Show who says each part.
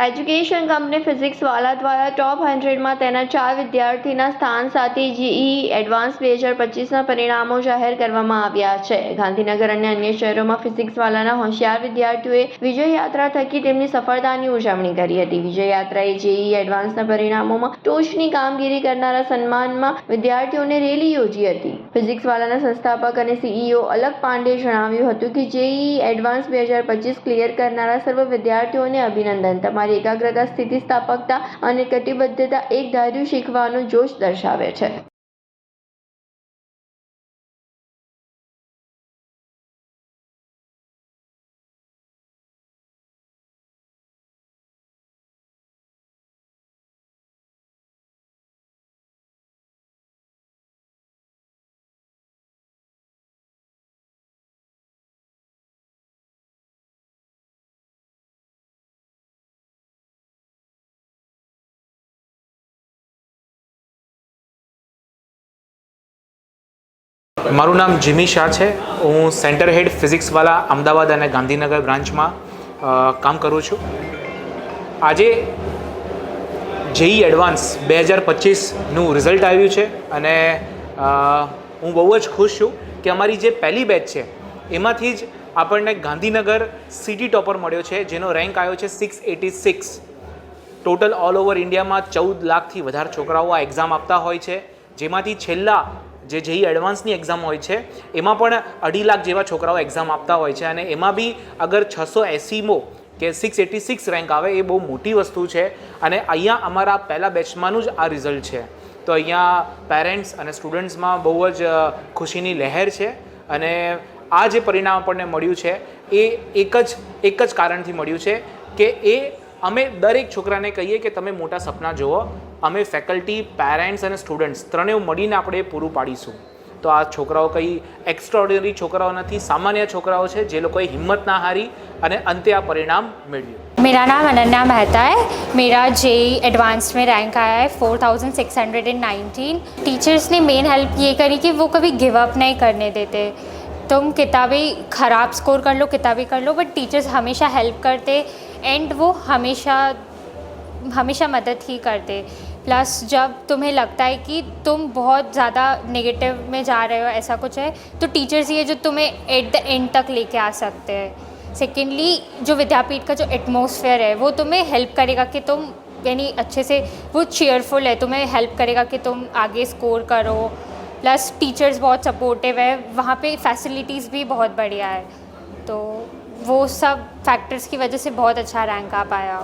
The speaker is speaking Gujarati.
Speaker 1: એજ્યુકેશન કંપની ફિઝિક્સવાલા દ્વારા ટોપ હંડ્રેડમાં તેના ચાર વિદ્યાર્થીના સ્થાન સાથે જીઈ એડવાન્સ બે હજાર પચીસના પરિણામો જાહેર કરવામાં આવ્યા છે. ગાંધીનગર અને અન્ય શહેરોમાં ફિઝિક્સવાલાના હોશિયાર વિદ્યાર્થીઓએ વિજય યાત્રા થકી તેમની સફળતાની ઉજવણી કરી હતી. વિજય યાત્રાએ જેઈ એડવાન્સના પરિણામોમાં ટોચની કામગીરી કરનારા સન્માનમાં વિદ્યાર્થીઓને રેલી યોજી હતી. ફિઝિક્સવાલાના સંસ્થાપક અને સીઈઓ અલગ પાંડેએ જણાવ્યું હતું કે જેઈ એડવાન્સ બે હજાર પચીસ ક્લિયર કરનારા સર્વ વિદ્યાર્થીઓને અભિનંદન. તમારી એકાગ્રતા સ્થિતિસ્થાપકતા અને કટિબદ્ધતા એક ધાર્યું શીખવાનો જોશ દર્શાવે છે.
Speaker 2: મારું નામ જીમી શાહ છે. હું સેન્ટર હેડ ફિઝિક્સવાલા અમદાવાદ અને ગાંધીનગર બ્રાન્ચમાં કામ કરું છું. આજે જેઈ એડવાન્સ બે હજાર પચીસનું રિઝલ્ટ આવ્યું છે અને હું બહુ જ ખુશ છું કે અમારી જે પહેલી બેચ છે, એમાંથી જ આપણને ગાંધીનગર સિટી ટોપર મળ્યો છે, જેનો રેન્ક આવ્યો છે six eighty six total all over ઇન્ડિયામાં ચૌદ લાખથી વધારે છોકરાઓ આ એક્ઝામ આપતા હોય છે. જેમાંથી છેલ્લા જે જેઈ એડવાન્સની એક્ઝામ હોય છે, એમાં પણ અઢી લાખ જેવા છોકરાઓ એક્ઝામ આપતા હોય છે અને એમાં બી અગર છસો એસીમો કે સિક્સ એટી સિક્સ રેન્ક આવે, એ બહુ મોટી વસ્તુ છે અને અહીંયા અમારા પહેલા બેચમાંનું જ આ રિઝલ્ટ છે. તો અહીંયા પેરેન્ટ્સ અને સ્ટુડન્ટ્સમાં બહુ જ ખુશીની લહેર છે અને આ જે પરિણામ આપણને મળ્યું છે, એ એક જ એક જ કારણથી મળ્યું છે કે એ અમે દરેક છોકરાને કહીએ કે તમે મોટા સપના જુઓ અમે ફેકલ્ટી પેરેન્ટ્સ અને સ્ટુડન્ટ્સ ત્રણેય મળીને આપણે એ પૂરું પાડીશું તો આ છોકરાઓ કંઈ એક્સ્ટ્રાઓર્ડિનરી છોકરાઓ નથી સામાન્ય છોકરાઓ છે જે લોકોએ હિંમત ના હારી અને અંતે આ પરિણામ મેળવ્યું
Speaker 3: मेरा नाम अनन्या मेहता है मेरा जेई एडवांस में रैंक आया है four thousand six hundred and nineteen teachers ने मेन हेल्प ये करी कि वो कभी गिव अप नहीं करने देते तुम किताबें ख़राब स्कोर कर लो, किताबें कर लो बट टीचर्स हमेशा हेल्प करते एंड वो हमेशा हमेशा मदद ही करते। प्लस जब तुम्हें लगता है कि तुम बहुत ज़्यादा नेगेटिव में जा रहे हो, ऐसा कुछ है तो टीचर्स ये जो तुम्हें एट द एंड तक लेके आ सकते हैं। सेकेंडली जो विद्यापीठ का जो एटमोसफेयर है, वो तुम्हें हेल्प करेगा कि तुम, यानी अच्छे से वो चेयरफुल है, तुम्हें हेल्प करेगा कि तुम आगे स्कोर करो। प्लस टीचर्स बहुत सपोर्टिव है वहाँ पे फैसिलिटीज़ भी बहुत बढ़िया है तो वो सब फैक्टर्स की वजह से बहुत अच्छा रैंक आ पाया